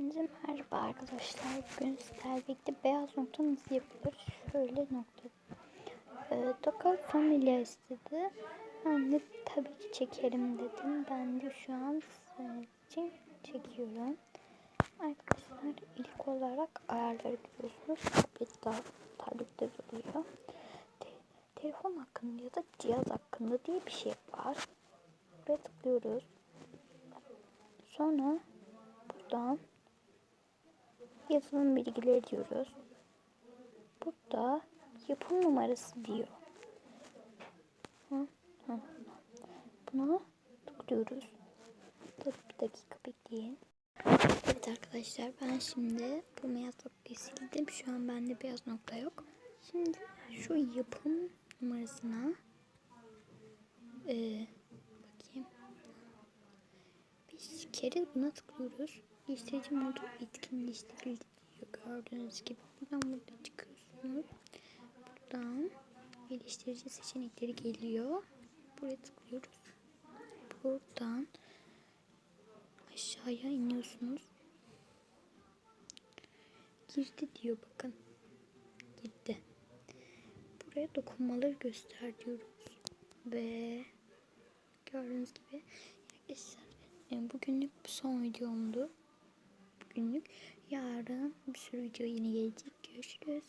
Hepinize merhaba arkadaşlar. Bugün sizlerle beyaz nokta nasıl yapılır? Şöyle nokta. Ee, Doka Familia istedi. Ben de tabii ki çekerim dedim. Ben de şu an sizin için çekiyorum. Arkadaşlar ilk olarak ayarları görüyorsunuz. Tablette, tablette duruyor. Te- telefon hakkında ya da cihaz hakkında diye bir şey var. Buraya tıklıyoruz. Sonra buradan yazılım bilgileri diyoruz. Burada yapım numarası diyor. Buna tıklıyoruz. Dur bir dakika bekleyin. Evet arkadaşlar ben şimdi bu beyaz noktayı sildim. Şu an bende beyaz nokta yok. Şimdi şu yapım numarasına Bir kere buna tıklıyoruz. Geliştirici modu etkinleştirildi diyor gördüğünüz gibi. Buradan burada çıkıyorsunuz. Buradan geliştirici seçenekleri geliyor. Buraya tıklıyoruz. Buradan aşağıya iniyorsunuz. Girdi diyor bakın. Girdi. Buraya dokunmaları göster diyoruz. Ve gördüğünüz gibi bugünlük bu son videomdu. Bugünlük yarın bir sürü video yine gelecek. Görüşürüz.